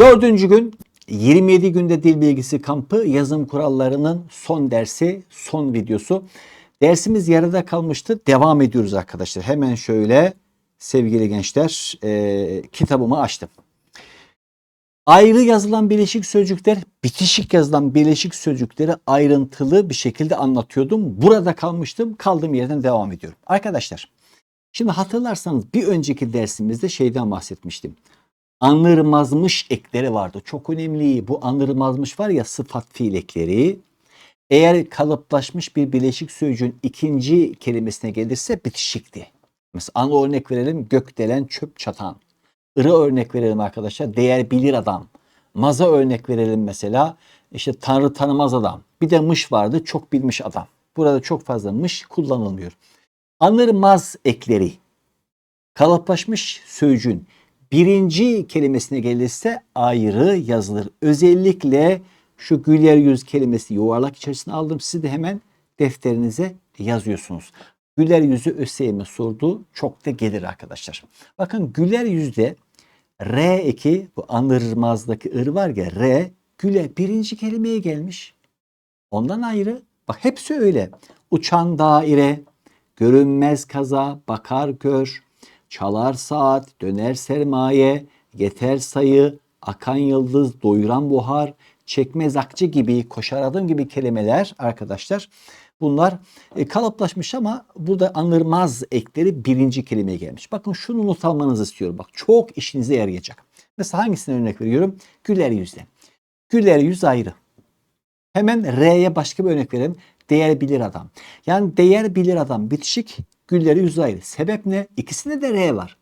Dördüncü gün 27 günde dil bilgisi kampı yazım kurallarının son dersi, son videosu. Dersimiz yarıda kalmıştı. Devam ediyoruz arkadaşlar. Hemen şöyle sevgili gençler e, kitabımı açtım. Ayrı yazılan birleşik sözcükler, bitişik yazılan birleşik sözcükleri ayrıntılı bir şekilde anlatıyordum. Burada kalmıştım. Kaldığım yerden devam ediyorum. Arkadaşlar, şimdi hatırlarsanız bir önceki dersimizde şeyden bahsetmiştim. Anırmazmış ekleri vardı. Çok önemli. Bu anırmazmış var ya sıfat fiil ekleri. Eğer kalıplaşmış bir birleşik sözcüğün ikinci kelimesine gelirse bitişikti. Mesela ana örnek verelim gökdelen çöp çatan. Irı örnek verelim arkadaşlar değer bilir adam. Maza örnek verelim mesela işte tanrı tanımaz adam. Bir de mış vardı çok bilmiş adam. Burada çok fazla mış kullanılmıyor. Anırmaz ekleri kalıplaşmış sözcüğün birinci kelimesine gelirse ayrı yazılır. Özellikle şu güler yüz kelimesi yuvarlak içerisine aldım. Siz de hemen defterinize yazıyorsunuz. Güler yüzü ÖSYM sordu. Çok da gelir arkadaşlar. Bakın güler yüzde R eki bu anırmazdaki ır var ya R güle birinci kelimeye gelmiş. Ondan ayrı. Bak hepsi öyle. Uçan daire, görünmez kaza, bakar gör, çalar saat, döner sermaye, yeter sayı, akan yıldız, doyuran buhar, çekmez akçe gibi, koşar adım gibi kelimeler arkadaşlar. Bunlar e, kalıplaşmış ama burada anırmaz ekleri birinci kelimeye gelmiş. Bakın şunu not almanızı istiyorum. Bak çok işinize yarayacak. Mesela hangisine örnek veriyorum? Güler yüzle. Güler yüz ayrı. Hemen R'ye başka bir örnek verelim. Değer bilir adam. Yani değer bilir adam bitişik, gülleri yüz ayrı. Sebep ne? İkisinde de R var.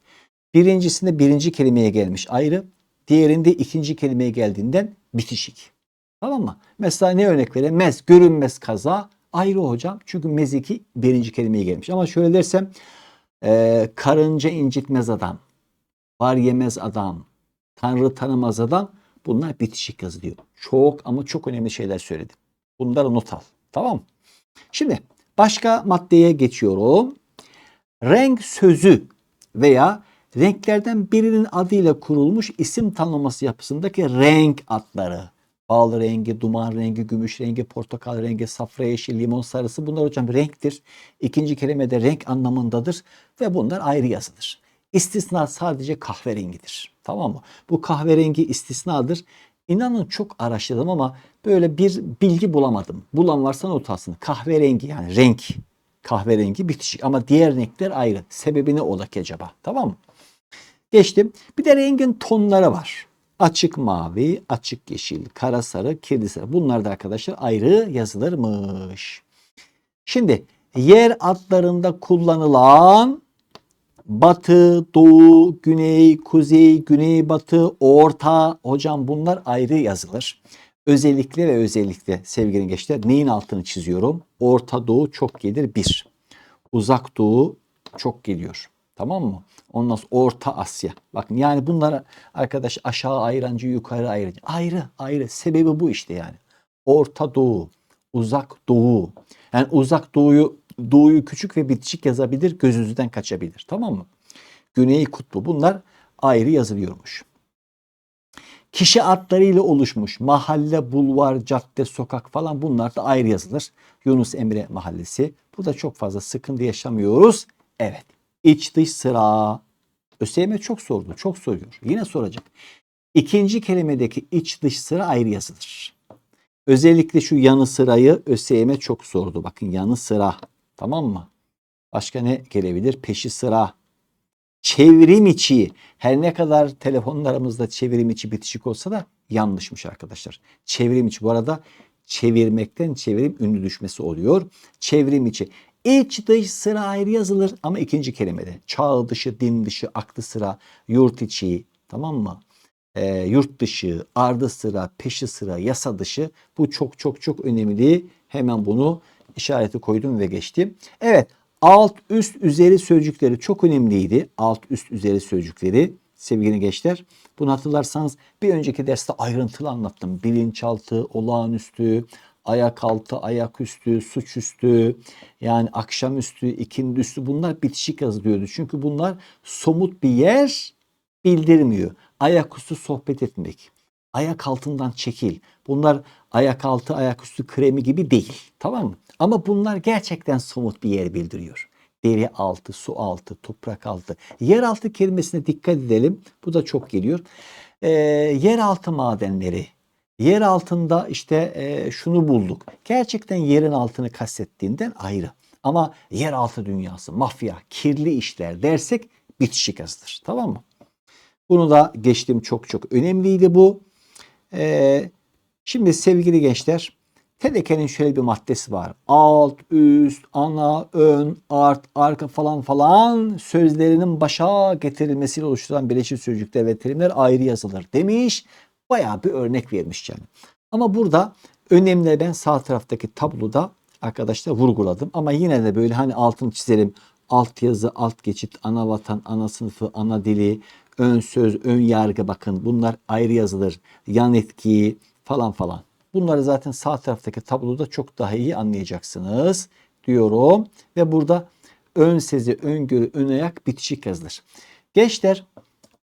Birincisinde birinci kelimeye gelmiş ayrı. Diğerinde ikinci kelimeye geldiğinden bitişik. Tamam mı? Mesela ne örnek vereyim? Mez, görünmez kaza ayrı hocam. Çünkü meziki birinci kelimeye gelmiş. Ama şöyle dersem e, karınca incitmez adam. Var yemez adam. Tanrı tanımaz adam. Bunlar bitişik yazılıyor. Çok ama çok önemli şeyler söyledim. Bunları not al. Tamam? Şimdi başka maddeye geçiyorum. Renk sözü veya renklerden birinin adıyla kurulmuş isim tanımlaması yapısındaki renk adları. Bal rengi, duman rengi, gümüş rengi, portakal rengi, safra yeşil, limon sarısı bunlar hocam renktir. İkinci kelime de renk anlamındadır ve bunlar ayrı yazılır. İstisna sadece kahverengidir. Tamam mı? Bu kahverengi istisnadır. İnanın çok araştırdım ama böyle bir bilgi bulamadım. Bulan varsa not alsın. Kahverengi yani renk. Kahverengi bitişik ama diğer renkler ayrı. Sebebi ne ola ki acaba? Tamam mı? Geçtim. Bir de rengin tonları var. Açık mavi, açık yeşil, kara sarı, kirli sarı. Bunlar da arkadaşlar ayrı yazılırmış. Şimdi yer adlarında kullanılan batı, doğu, güney, kuzey, güneybatı, orta hocam bunlar ayrı yazılır. Özellikle ve özellikle sevgili gençler neyin altını çiziyorum? Orta Doğu çok gelir bir. Uzak Doğu çok geliyor. Tamam mı? Ondan sonra Orta Asya. Bakın yani bunlara arkadaş aşağı ayırancı yukarı ayırancı. Ayrı ayrı. Sebebi bu işte yani. Orta Doğu, Uzak Doğu. Yani Uzak Doğu'yu doğuyu küçük ve bitişik yazabilir, gözünüzden kaçabilir. Tamam mı? Güney kutbu. Bunlar ayrı yazılıyormuş. Kişi adlarıyla oluşmuş mahalle, bulvar, cadde, sokak falan bunlar da ayrı yazılır. Yunus Emre Mahallesi. Burada çok fazla sıkıntı yaşamıyoruz. Evet. İç dış sıra. ÖSYM çok sordu. Çok soruyor. Yine soracak. İkinci kelimedeki iç dış sıra ayrı yazılır. Özellikle şu yanı sırayı ÖSYM çok sordu. Bakın yanı sıra. Tamam mı? Başka ne gelebilir? Peşi sıra. Çevrim içi. Her ne kadar telefonlarımızda çevrim içi bitişik olsa da yanlışmış arkadaşlar. Çevrim içi bu arada çevirmekten çevrim ünlü düşmesi oluyor. Çevrim içi. İç dış sıra ayrı yazılır ama ikinci kelimede. Çağ dışı, din dışı, aklı sıra, yurt içi tamam mı? Ee, yurt dışı, ardı sıra, peşi sıra, yasa dışı bu çok çok çok önemli. Hemen bunu işareti koydum ve geçtim. Evet alt üst üzeri sözcükleri çok önemliydi. Alt üst üzeri sözcükleri sevgili gençler. Bunu hatırlarsanız bir önceki derste ayrıntılı anlattım. Bilinçaltı, olağanüstü, ayak altı, ayak üstü, suçüstü, yani akşamüstü, ikindüstü bunlar bitişik yazılıyordu. Çünkü bunlar somut bir yer bildirmiyor. Ayaküstü sohbet etmek, Ayak altından çekil. Bunlar ayak altı, ayak üstü kremi gibi değil. Tamam mı? Ama bunlar gerçekten somut bir yer bildiriyor. Deri altı, su altı, toprak altı. Yeraltı kelimesine dikkat edelim. Bu da çok geliyor. Ee, yeraltı madenleri. Yer altında işte e, şunu bulduk. Gerçekten yerin altını kastettiğinden ayrı. Ama yeraltı dünyası, mafya, kirli işler dersek bitişik azdır. Tamam mı? Bunu da geçtim çok çok önemliydi bu. Ee, şimdi sevgili gençler TDK'nin şöyle bir maddesi var. Alt, üst, ana, ön, art, arka falan falan sözlerinin başa getirilmesiyle oluşturulan birleşik sözcükler ve terimler ayrı yazılır demiş. Bayağı bir örnek vermiş yani. Ama burada önemli ben sağ taraftaki tabloda arkadaşlar vurguladım. Ama yine de böyle hani altını çizelim. Alt yazı, alt geçit, ana vatan, ana sınıfı, ana dili, ön söz, ön yargı bakın bunlar ayrı yazılır. Yan etki falan falan. Bunları zaten sağ taraftaki tabloda çok daha iyi anlayacaksınız diyorum. Ve burada ön sezi, öngörü, ön ayak bitişik yazılır. Gençler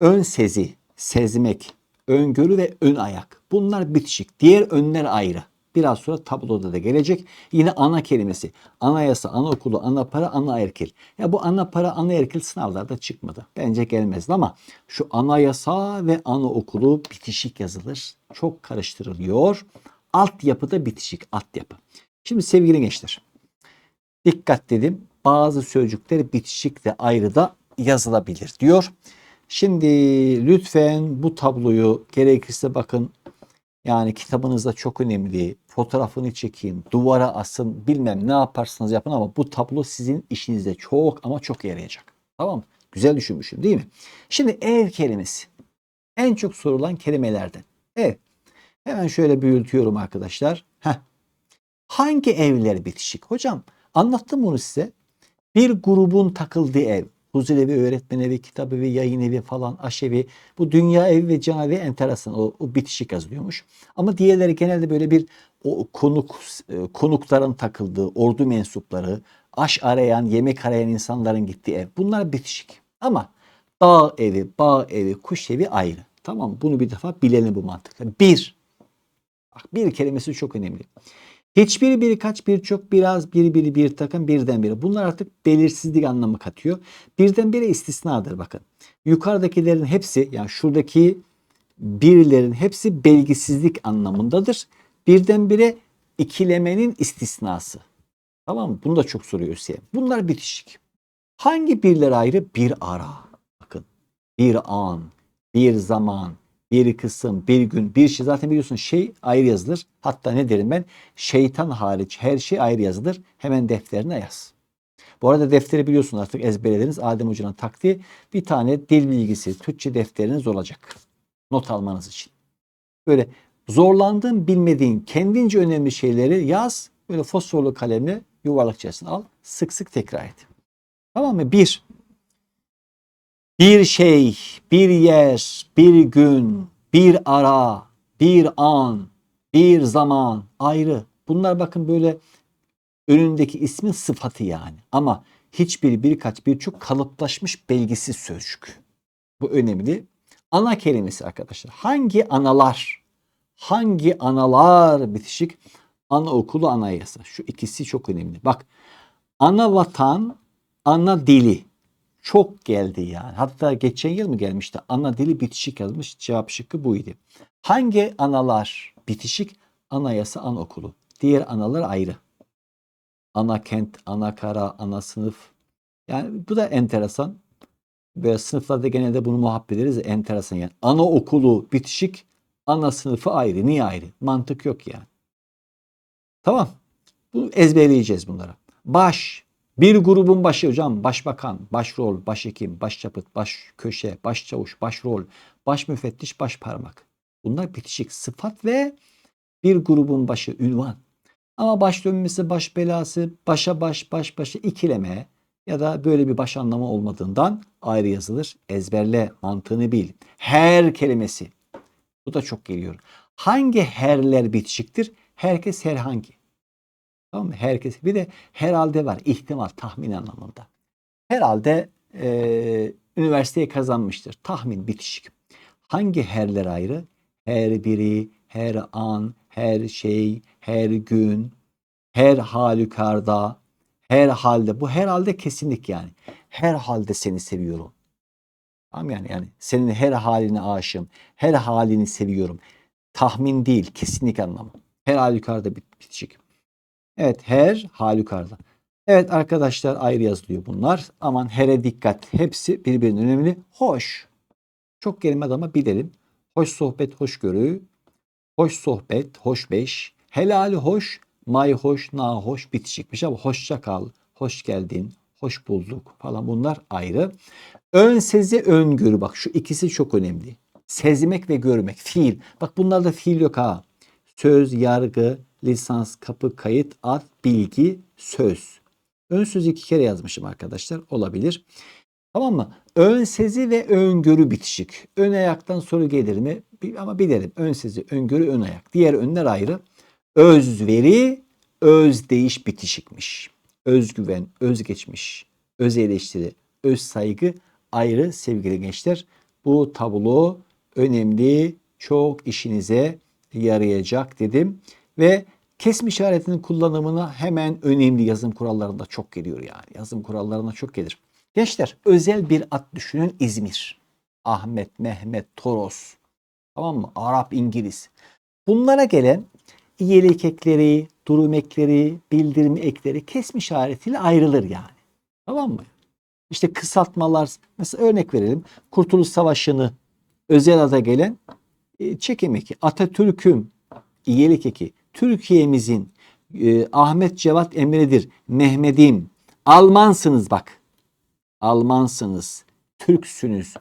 ön sezi, sezmek, öngörü ve ön ayak. Bunlar bitişik. Diğer önler ayrı. Biraz sonra tabloda da gelecek. Yine ana kelimesi. Anayasa, anaokulu, ana para, ana erkil. Ya bu ana para, ana erkil sınavlarda çıkmadı. Bence gelmezdi ama şu anayasa ve anaokulu bitişik yazılır. Çok karıştırılıyor. Altyapı da bitişik. Altyapı. Şimdi sevgili gençler. Dikkat dedim. Bazı sözcükler bitişik ve ayrı da yazılabilir diyor. Şimdi lütfen bu tabloyu gerekirse bakın yani kitabınızda çok önemli. Fotoğrafını çekin, duvara asın, bilmem ne yaparsanız yapın ama bu tablo sizin işinizde çok ama çok yarayacak. Tamam mı? Güzel düşünmüşüm değil mi? Şimdi ev kelimesi. En çok sorulan kelimelerden. Ev. Hemen şöyle büyütüyorum arkadaşlar. Heh. Hangi evler bitişik? Hocam anlattım bunu size. Bir grubun takıldığı ev. Huzur evi, öğretmen evi, kitap evi, yayın evi falan, aşevi. Bu dünya evi ve can evi enteresan. O, o bitişik yazılıyormuş. Ama diğerleri genelde böyle bir o konuk e, konukların takıldığı, ordu mensupları, aş arayan, yemek arayan insanların gittiği ev. Bunlar bitişik. Ama dağ evi, bağ evi, kuş evi ayrı. Tamam? Bunu bir defa bilelim bu mantıkla. Bir. Bir kelimesi çok önemli. Hiçbiri birkaç birçok biraz biri biri bir takım birdenbire. Bunlar artık belirsizlik anlamı katıyor. Birdenbire istisnadır bakın. Yukarıdakilerin hepsi yani şuradaki birlerin hepsi belgisizlik anlamındadır. Birdenbire ikilemenin istisnası. Tamam mı? Bunu da çok soruyor size. Bunlar bitişik. Hangi birler ayrı? Bir ara. Bakın. Bir an, bir zaman, bir kısım, bir gün, bir şey zaten biliyorsun şey ayrı yazılır. Hatta ne derim ben? Şeytan hariç her şey ayrı yazılır. Hemen defterine yaz. Bu arada defteri biliyorsun artık ezberlediniz. Adem Hoca'nın taktiği bir tane dil bilgisi, Türkçe defteriniz olacak. Not almanız için. Böyle zorlandığın, bilmediğin, kendince önemli şeyleri yaz. Böyle fosforlu kalemle yuvarlak içerisine al. Sık sık tekrar et. Tamam mı? Bir, bir şey, bir yer, bir gün, bir ara, bir an, bir zaman ayrı. Bunlar bakın böyle önündeki ismin sıfatı yani. Ama hiçbiri birkaç birçok kalıplaşmış belgisiz sözcük. Bu önemli. Ana kelimesi arkadaşlar. Hangi analar? Hangi analar bitişik? Anaokulu anayasa. Şu ikisi çok önemli. Bak ana vatan, ana dili çok geldi yani. Hatta geçen yıl mı gelmişti? Ana dili bitişik yazmış. Cevap şıkkı buydu. Hangi analar bitişik? Anayasa anaokulu. Diğer analar ayrı. Ana kent, ana kara, ana sınıf. Yani bu da enteresan. Böyle sınıflarda genelde bunu muhabbet ederiz. Enteresan yani. Anaokulu bitişik, ana sınıfı ayrı. Niye ayrı? Mantık yok yani. Tamam. Bunu ezberleyeceğiz bunlara. Baş, bir grubun başı hocam başbakan, başrol, başhekim, başçapıt, baş köşe, başçavuş, başrol, baş müfettiş, baş parmak. Bunlar bitişik sıfat ve bir grubun başı ünvan. Ama baş dönmesi, baş belası, başa baş, baş başa ikileme ya da böyle bir baş anlamı olmadığından ayrı yazılır. Ezberle, mantığını bil. Her kelimesi. Bu da çok geliyor. Hangi herler bitişiktir? Herkes herhangi. Tamam mı? Herkes. Bir de herhalde var. ihtimal, tahmin anlamında. Herhalde e, üniversiteyi kazanmıştır. Tahmin, bitişik. Hangi herler ayrı? her biri, her an, her şey, her gün, her halükarda, her halde. Bu her halde kesinlik yani. Her halde seni seviyorum. Tamam yani yani senin her haline aşığım. Her halini seviyorum. Tahmin değil, kesinlik anlamı. Her halükarda bit- bitişik. Evet, her halükarda. Evet arkadaşlar ayrı yazılıyor bunlar. Aman here dikkat. Hepsi birbirinden önemli. Hoş. Çok gelmez ama bilelim. Hoş sohbet, hoşgörü. Hoş sohbet, hoş beş. Helali hoş, may hoş, na hoş bitişikmiş ama hoşça kal, hoş geldin, hoş bulduk falan bunlar ayrı. Ön sezi, öngörü bak şu ikisi çok önemli. Sezmek ve görmek, fiil. Bak bunlarda fiil yok ha. Söz, yargı, lisans, kapı, kayıt, ad, bilgi, söz. Ön sözü iki kere yazmışım arkadaşlar. Olabilir. Tamam mı? Ön sezi ve öngörü bitişik. Ön ayaktan soru gelir mi? Ama bilelim. Ön sezi, öngörü, ön ayak. Diğer önler ayrı. Özveri, özdeyiş bitişikmiş. Özgüven, özgeçmiş, öz eleştiri, öz saygı ayrı sevgili gençler. Bu tablo önemli, çok işinize yarayacak dedim. Ve kesme işaretinin kullanımına hemen önemli yazım kurallarında çok geliyor yani. Yazım kurallarına çok gelir. Gençler özel bir at düşünün İzmir. Ahmet, Mehmet, Toros. Tamam mı? Arap, İngiliz. Bunlara gelen iyelik ekleri, durum ekleri, bildirim ekleri kesme işaretiyle ayrılır yani. Tamam mı? İşte kısaltmalar, mesela örnek verelim. Kurtuluş Savaşı'nı özel ada gelen e, çekim eki. Atatürk'üm, iyelik eki. Türkiye'mizin e, Ahmet Cevat Emre'dir. Mehmet'im. Almansınız bak. Almansınız. Türksünüz.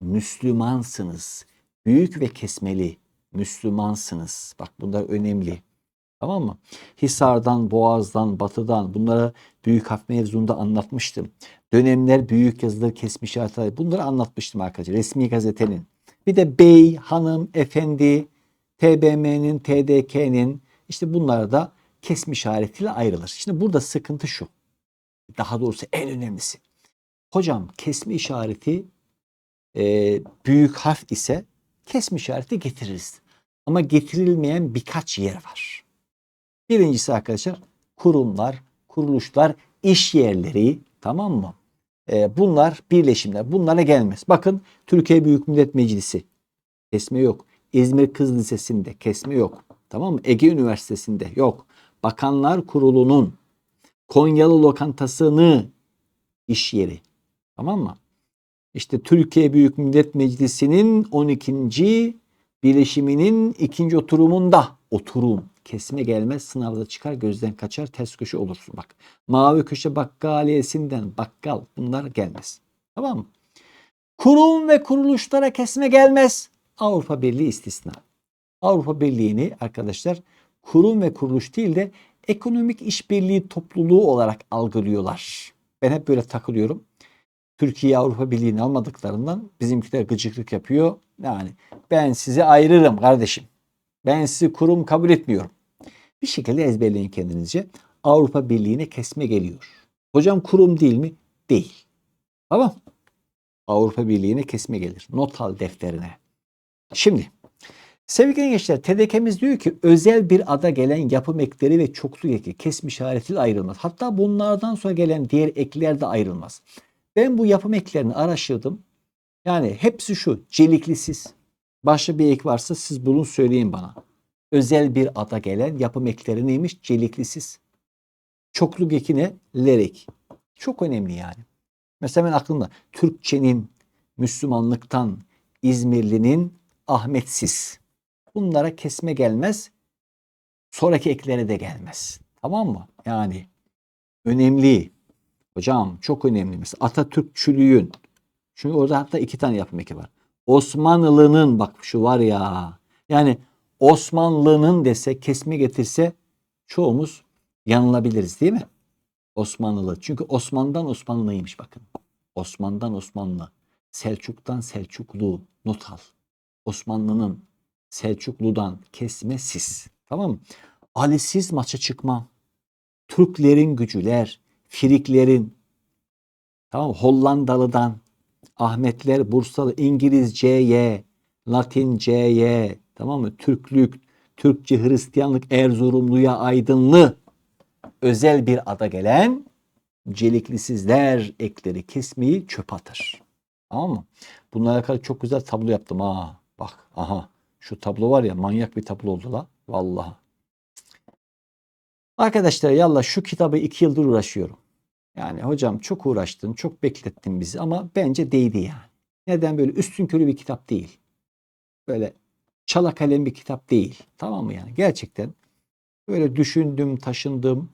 Müslümansınız. Büyük ve kesmeli. Müslümansınız. Bak bunlar önemli. Tamam mı? Hisar'dan, Boğaz'dan, Batı'dan bunlara büyük harf mevzunda anlatmıştım. Dönemler büyük yazıları kesmiş işaretler. Bunları anlatmıştım arkadaşlar. Resmi gazetenin. Bir de bey, hanım, efendi, TBM'nin, TDK'nin işte bunlar da kesme işaretiyle ayrılır. Şimdi burada sıkıntı şu. Daha doğrusu en önemlisi. Hocam kesme işareti e, büyük harf ise kesme işareti getiririz. Ama getirilmeyen birkaç yer var. Birincisi arkadaşlar kurumlar, kuruluşlar, iş yerleri tamam mı? E, bunlar birleşimler. Bunlara gelmez. Bakın Türkiye Büyük Millet Meclisi kesme yok. İzmir Kız Lisesi'nde kesme yok. Tamam mı? Ege Üniversitesi'nde yok. Bakanlar Kurulu'nun Konyalı Lokantası'nı iş yeri. Tamam mı? İşte Türkiye Büyük Millet Meclisi'nin 12. birleşiminin ikinci oturumunda oturum kesme gelmez sınavda çıkar gözden kaçar ters köşe olursun bak. Mavi köşe bakkaliyesinden bakkal bunlar gelmez. Tamam mı? Kurum ve kuruluşlara kesme gelmez. Avrupa Birliği istisna. Avrupa Birliği'ni arkadaşlar kurum ve kuruluş değil de ekonomik işbirliği topluluğu olarak algılıyorlar. Ben hep böyle takılıyorum. Türkiye Avrupa Birliği'ni almadıklarından bizimkiler gıcıklık yapıyor. Yani ben sizi ayırırım kardeşim. Ben sizi kurum kabul etmiyorum. Bir şekilde ezberleyin kendinizce. Avrupa Birliği'ne kesme geliyor. Hocam kurum değil mi? Değil. Tamam. Avrupa Birliği'ne kesme gelir. Not al defterine. Şimdi sevgili gençler TDK'miz diyor ki özel bir ada gelen yapım ekleri ve çoklu eki kesme işaretiyle ayrılmaz. Hatta bunlardan sonra gelen diğer ekler de ayrılmaz. Ben bu yapım eklerini araştırdım. Yani hepsi şu celiklisiz. Başka bir ek varsa siz bulun söyleyin bana. Özel bir ada gelen yapım ekleri neymiş? Celiklisiz. Çokluk eki ne? Lerek. Çok önemli yani. Mesela ben aklımda Türkçenin, Müslümanlıktan, İzmirli'nin Ahmetsiz. Bunlara kesme gelmez. Sonraki eklere de gelmez. Tamam mı? Yani önemli. Hocam çok önemli. Mesela Atatürkçülüğün. Çünkü orada hatta iki tane yapım eki var. Osmanlı'nın bak şu var ya. Yani Osmanlı'nın dese kesme getirse çoğumuz yanılabiliriz değil mi? Osmanlı. Çünkü Osman'dan Osmanlıymış bakın. Osman'dan Osmanlı. Selçuk'tan Selçuklu. Not al. Osmanlı'nın Selçuklu'dan kesmesiz. Tamam mı? Ali'siz maça çıkmam. Türklerin gücüler, Friklerin, tamam? Hollandalı'dan, Ahmetler, Bursalı, İngiliz CY, Latin CY, tamam mı? Türklük, Türkçe, Hristiyanlık, Erzurumluya, Aydınlı özel bir ada gelen celiklisizler ekleri kesmeyi çöp atar. Tamam mı? Bununla alakalı çok güzel tablo yaptım ha. Bak aha şu tablo var ya manyak bir tablo oldu la. Vallahi. Arkadaşlar yallah şu kitabı iki yıldır uğraşıyorum. Yani hocam çok uğraştın, çok beklettin bizi ama bence değdi yani. Neden böyle üstünkörü bir kitap değil. Böyle çala kalem bir kitap değil. Tamam mı yani? Gerçekten böyle düşündüm, taşındım.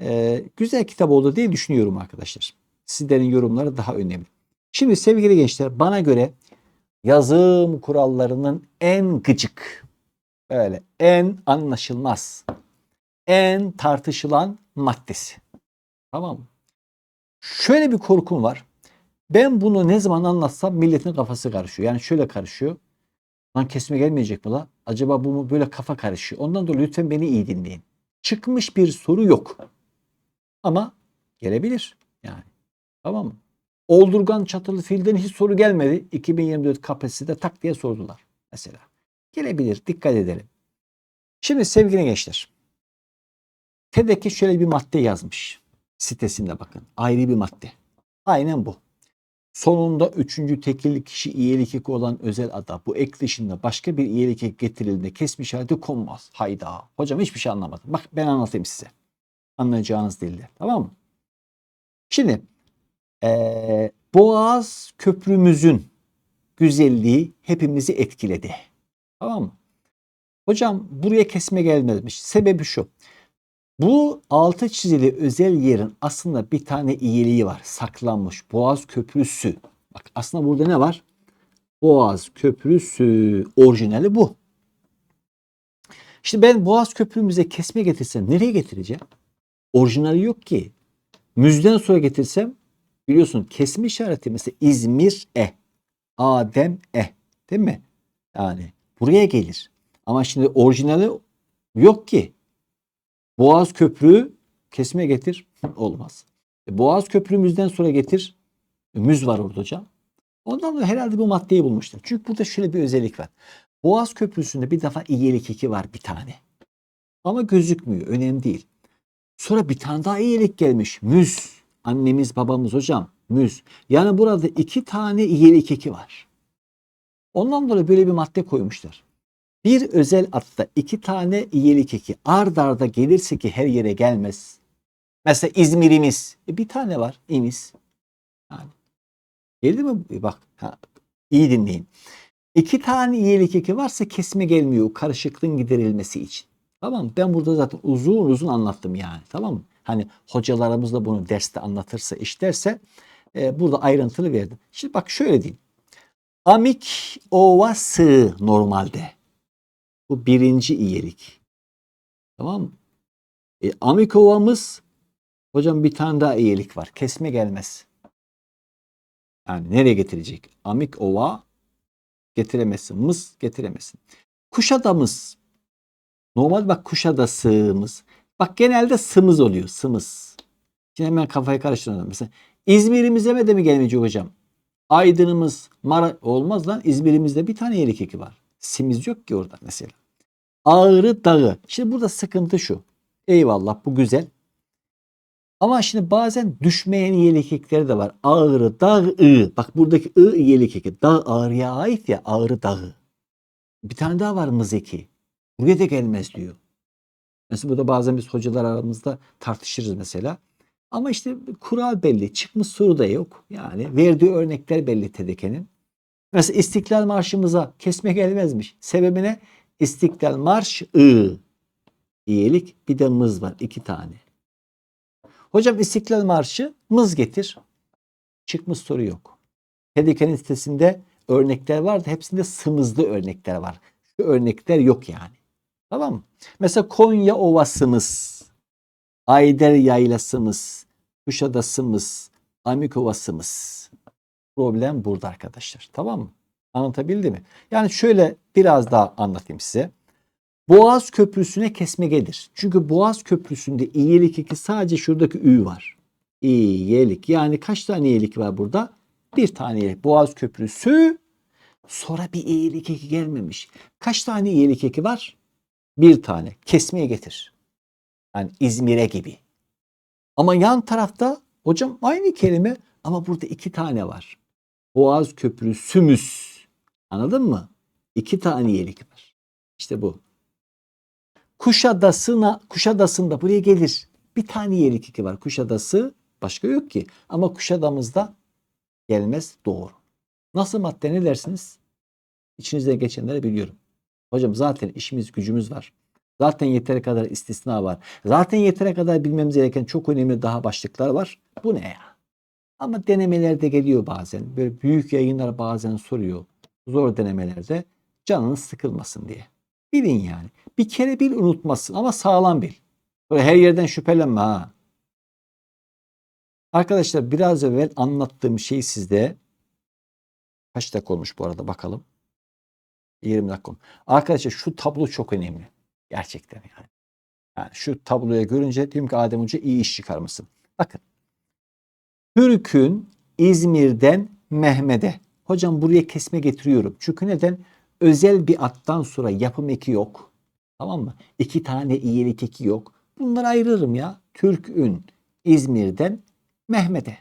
Ee, güzel kitap oldu diye düşünüyorum arkadaşlar. Sizlerin yorumları daha önemli. Şimdi sevgili gençler bana göre yazım kurallarının en gıcık, böyle en anlaşılmaz, en tartışılan maddesi. Tamam mı? Şöyle bir korkum var. Ben bunu ne zaman anlatsam milletin kafası karışıyor. Yani şöyle karışıyor. Lan kesme gelmeyecek mi la? Acaba bu mu böyle kafa karışıyor. Ondan dolayı lütfen beni iyi dinleyin. Çıkmış bir soru yok. Ama gelebilir yani. Tamam mı? Oldurgan çatılı fiilden hiç soru gelmedi. 2024 KPSS'de tak diye sordular mesela. Gelebilir. Dikkat edelim. Şimdi sevgili gençler. TED'deki şöyle bir madde yazmış. Sitesinde bakın. Ayrı bir madde. Aynen bu. Sonunda üçüncü tekil kişi iyilik olan özel ada bu ek dışında başka bir iyilik getirildiğinde kesme işareti konmaz. Hayda. Hocam hiçbir şey anlamadım. Bak ben anlatayım size. Anlayacağınız dilde. Tamam mı? Şimdi eee, Boğaz köprümüzün güzelliği hepimizi etkiledi. Tamam mı? Hocam buraya kesme gelmezmiş. Sebebi şu. Bu altı çizili özel yerin aslında bir tane iyiliği var. Saklanmış. Boğaz Köprüsü. Bak aslında burada ne var? Boğaz Köprüsü. Orijinali bu. Şimdi ben Boğaz Köprümüze kesme getirsem nereye getireceğim? Orijinali yok ki. Müzden sonra getirsem biliyorsun kesme işareti mesela İzmir E. Adem E. Değil mi? Yani buraya gelir. Ama şimdi orijinali yok ki. Boğaz Köprü kesme getir olmaz. E, Boğaz Köprümüzden sonra getir. Müz var orada hocam. Ondan dolayı herhalde bu maddeyi bulmuşlar. Çünkü burada şöyle bir özellik var. Boğaz Köprüsü'nde bir defa iyilik eki var bir tane. Ama gözükmüyor. Önemli değil. Sonra bir tane daha iyilik gelmiş. Müz. Annemiz babamız hocam. Müz. Yani burada iki tane iyilik eki var. Ondan dolayı böyle bir madde koymuşlar. Bir özel atta iki tane iyilik eki ard arda gelirse ki her yere gelmez. Mesela İzmir'imiz. E bir tane var. İmiz. Yani. Geldi mi? E Bak. Ha, iyi dinleyin. İki tane iyilik eki varsa kesme gelmiyor. Karışıklığın giderilmesi için. Tamam? Ben burada zaten uzun uzun anlattım yani. Tamam mı? Hani hocalarımız da bunu derste anlatırsa, işlerse e, burada ayrıntılı verdim. Şimdi bak şöyle diyeyim. Amik ovası normalde. Bu birinci iyilik. Tamam mı? E, amik ovamız hocam bir tane daha iyilik var. Kesme gelmez. Yani nereye getirecek? Amik ova getiremezsin. Mız getiremezsin. Kuşadamız. Normal bak Kuşadası'mız. Bak genelde sımız oluyor. Sımız. Şimdi hemen kafayı karıştırıyorum. Mesela İzmir'imize de mi gelmeyecek hocam? Aydın'ımız, Mara olmaz lan. İzmir'imizde bir tane yerik eki var. Simiz yok ki orada mesela. Ağrı Dağı. Şimdi burada sıkıntı şu. Eyvallah bu güzel. Ama şimdi bazen düşmeyen iyilik de var. Ağrı Dağı. Bak buradaki ı iyilik eki. Dağ ağrıya ait ya Ağrı Dağı. Bir tane daha var mızeki. Buraya da gelmez diyor. Mesela burada bazen biz hocalar aramızda tartışırız mesela. Ama işte kural belli. Çıkmış soru da yok. Yani verdiği örnekler belli TDK'nin. Mesela İstiklal Marşımıza kesme gelmezmiş. Sebebine İstiklal Marş I. İyilik bir de mız var. iki tane. Hocam İstiklal Marşı mız getir. Çıkmış soru yok. TDK'nin sitesinde örnekler vardı. Hepsinde sımızlı örnekler var. Şu örnekler yok yani. Tamam mı? Mesela Konya Ovasımız, Ayder Yaylasımız, Kuşadasımız, Amik Ovasımız. Problem burada arkadaşlar. Tamam mı? Anlatabildim mi? Yani şöyle biraz daha anlatayım size. Boğaz Köprüsü'ne kesme gelir. Çünkü Boğaz Köprüsü'nde iyilik iki sadece şuradaki ü var. İyilik. Yani kaç tane iyilik var burada? Bir tane iyilik. Boğaz Köprüsü Sonra bir iyilik eki gelmemiş. Kaç tane iyilik eki var? Bir tane. Kesmeye getir. Yani İzmir'e gibi. Ama yan tarafta hocam aynı kelime ama burada iki tane var. Boğaz Köprüsümüz. Anladın mı? İki tane iyilik var. İşte bu. Kuşadası'na, Kuşadası'nda buraya gelir. Bir tane iyilik eki var. Kuşadası başka yok ki. Ama Kuşadamızda gelmez doğru. Nasıl madde ne dersiniz? İçinizden geçenleri biliyorum. Hocam zaten işimiz gücümüz var. Zaten yeteri kadar istisna var. Zaten yeteri kadar bilmemiz gereken çok önemli daha başlıklar var. Bu ne ya? Ama denemelerde geliyor bazen. Böyle büyük yayınlar bazen soruyor. Zor denemelerde canınız sıkılmasın diye. Bilin yani. Bir kere bil unutmasın ama sağlam bil. Böyle her yerden şüphelenme ha. Arkadaşlar biraz evvel anlattığım şey sizde kaç dakika olmuş bu arada bakalım. 20 dakika. Arkadaşlar şu tablo çok önemli. Gerçekten yani. Yani şu tabloya görünce diyorum ki Adem Hoca iyi iş çıkarmışsın. Bakın. Türk'ün İzmir'den Mehmet'e. Hocam buraya kesme getiriyorum. Çünkü neden? Özel bir attan sonra yapım eki yok. Tamam mı? İki tane iyilik eki yok. Bunları ayırırım ya. Türk'ün İzmir'den Mehmet'e.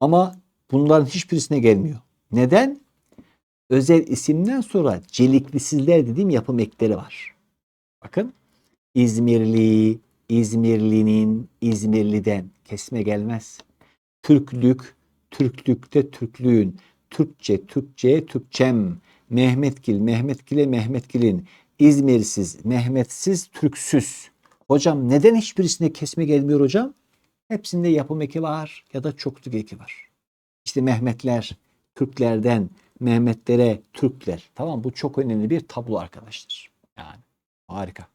Ama bunların hiçbirisine gelmiyor. Neden? Özel isimden sonra celiklisizler dediğim yapım ekleri var. Bakın İzmirli, İzmirlinin, İzmirliden kesme gelmez. Türklük, Türklükte Türklüğün, Türkçe, Türkçe, Türkçem, Mehmetgil, Mehmetgil'e Mehmetgil'in, İzmirsiz, Mehmetsiz, Türksüz. Hocam neden hiçbirisine kesme gelmiyor hocam? Hepsinde yapım eki var ya da çokluk eki var. İşte Mehmetler, Türklerden, Mehmetlere, Türkler. Tamam bu çok önemli bir tablo arkadaşlar. Yani harika.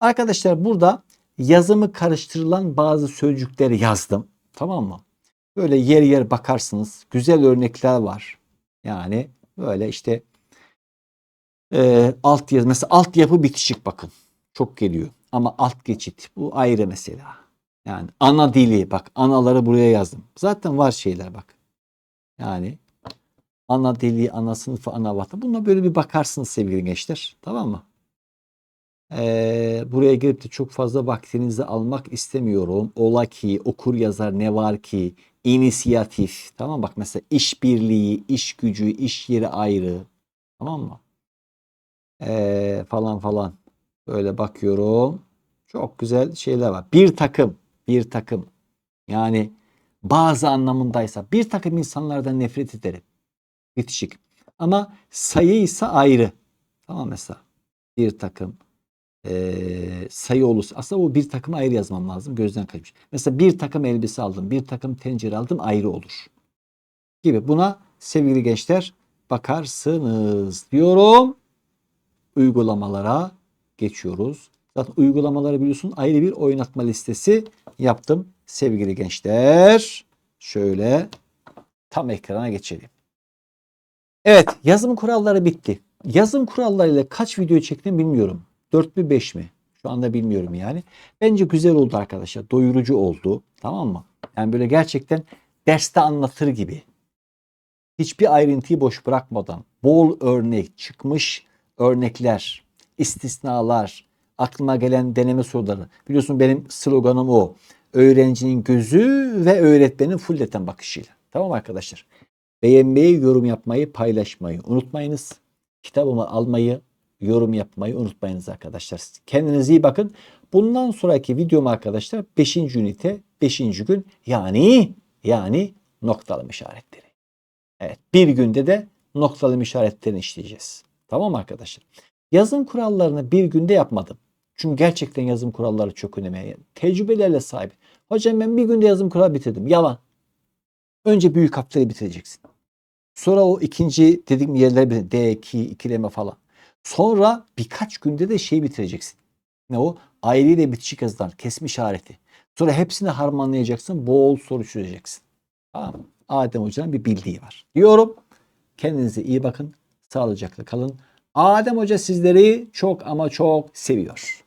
Arkadaşlar burada yazımı karıştırılan bazı sözcükleri yazdım. Tamam mı? Böyle yer yer bakarsınız. Güzel örnekler var. Yani böyle işte e, alt yazı mesela altyapı bitişik bakın. Çok geliyor. Ama alt geçit bu ayrı mesela. Yani ana dili bak anaları buraya yazdım. Zaten var şeyler bak. Yani ana dili, ana sınıfı, ana vatan. Buna böyle bir bakarsınız sevgili gençler. Tamam mı? Ee, buraya girip de çok fazla vaktinizi almak istemiyorum. Ola ki, okur yazar ne var ki, inisiyatif. Tamam bak mesela işbirliği, iş gücü, iş yeri ayrı. Tamam mı? Ee, falan falan. Böyle bakıyorum. Çok güzel şeyler var. Bir takım, bir takım. Yani bazı anlamındaysa bir takım insanlardan nefret ederim. Bitişik. Ama sayı ise ayrı. Tamam mesela. Bir takım eee, sayı olursa aslında bu bir takım ayrı yazmam lazım. Gözden kaçmış. Mesela bir takım elbise aldım. Bir takım tencere aldım ayrı olur. Gibi. Buna sevgili gençler bakarsınız diyorum. Uygulamalara geçiyoruz. Zaten uygulamaları biliyorsun ayrı bir oynatma listesi yaptım. Sevgili gençler şöyle tam ekrana geçelim. Evet yazım kuralları bitti. Yazım kurallarıyla kaç video çektim bilmiyorum. 4 mü 5 mi? Şu anda bilmiyorum yani. Bence güzel oldu arkadaşlar. Doyurucu oldu. Tamam mı? Yani böyle gerçekten derste anlatır gibi. Hiçbir ayrıntıyı boş bırakmadan bol örnek çıkmış örnekler, istisnalar, aklıma gelen deneme soruları. Biliyorsun benim sloganım o. Öğrencinin gözü ve öğretmenin fulleten bakışıyla. Tamam arkadaşlar. Beğenmeyi, yorum yapmayı, paylaşmayı unutmayınız. Kitabımı almayı, yorum yapmayı unutmayınız arkadaşlar. Kendinize iyi bakın. Bundan sonraki videom arkadaşlar 5. ünite 5. gün yani yani noktalama işaretleri. Evet bir günde de noktalama işaretlerini işleyeceğiz. Tamam arkadaşlar? Yazım kurallarını bir günde yapmadım. Çünkü gerçekten yazım kuralları çok önemli. Tecrübelerle sahip. Hocam ben bir günde yazım kuralı bitirdim. Yalan. Önce büyük harfleri bitireceksin. Sonra o ikinci dediğim yerleri bitir- D2, ikileme falan. Sonra birkaç günde de şey bitireceksin. Ne o? Ayrı ile bitişik yazılar, kesme işareti. Sonra hepsini harmanlayacaksın. Bol soru çözeceksin. Tamam? Adem Hoca'nın bir bildiği var. Diyorum. Kendinize iyi bakın. Sağlıcakla kalın. Adem Hoca sizleri çok ama çok seviyor.